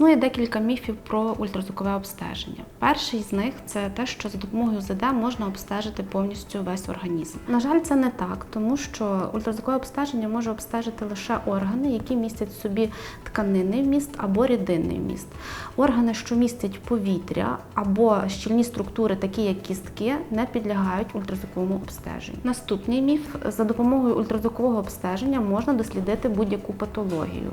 Ну і декілька міфів про ультразвукове обстеження. Перший з них це те, що за допомогою УЗД можна обстежити повністю весь організм. На жаль, це не так, тому що ультразвукове обстеження може обстежити лише органи, які містять в собі тканинний вміст або рідинний вміст. Органи, що містять повітря або щільні структури, такі як кістки, не підлягають ультразвуковому обстеженню. Наступний міф за допомогою ультразвукового обстеження можна дослідити будь-яку патологію.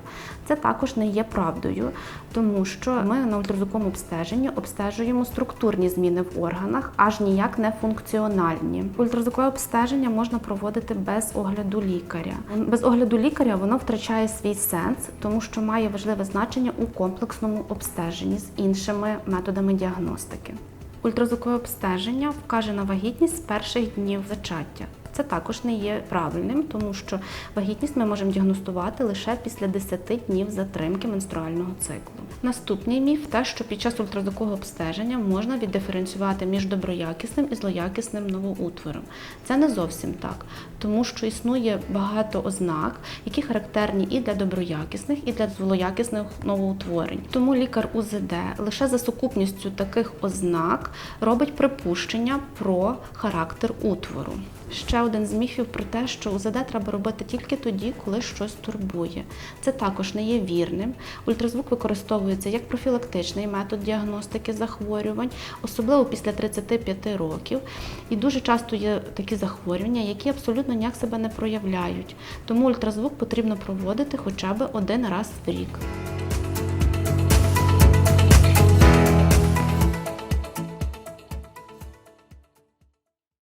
Це також не є правдою, тому що ми на ультразвуковому обстеженні обстежуємо структурні зміни в органах, аж ніяк не функціональні. Ультразвукове обстеження можна проводити без огляду лікаря. Без огляду лікаря воно втрачає свій сенс, тому що має важливе значення у комплексному обстеженні з іншими методами діагностики. Ультразвукове обстеження вкаже на вагітність з перших днів зачаття. Це також не є правильним, тому що вагітність ми можемо діагностувати лише після 10 днів затримки менструального циклу. Наступний міф те, що під час ультразвукового обстеження можна віддиференціювати між доброякісним і злоякісним новоутвором. Це не зовсім так, тому що існує багато ознак, які характерні і для доброякісних, і для злоякісних новоутворень. Тому лікар УЗД лише за сукупністю таких ознак робить припущення про характер утвору. Ще один з міфів про те, що УЗД треба робити тільки тоді, коли щось турбує. Це також не є вірним. Ультразвук використовується як профілактичний метод діагностики захворювань, особливо після 35 років. І дуже часто є такі захворювання, які абсолютно ніяк себе не проявляють. Тому ультразвук потрібно проводити хоча б один раз в рік.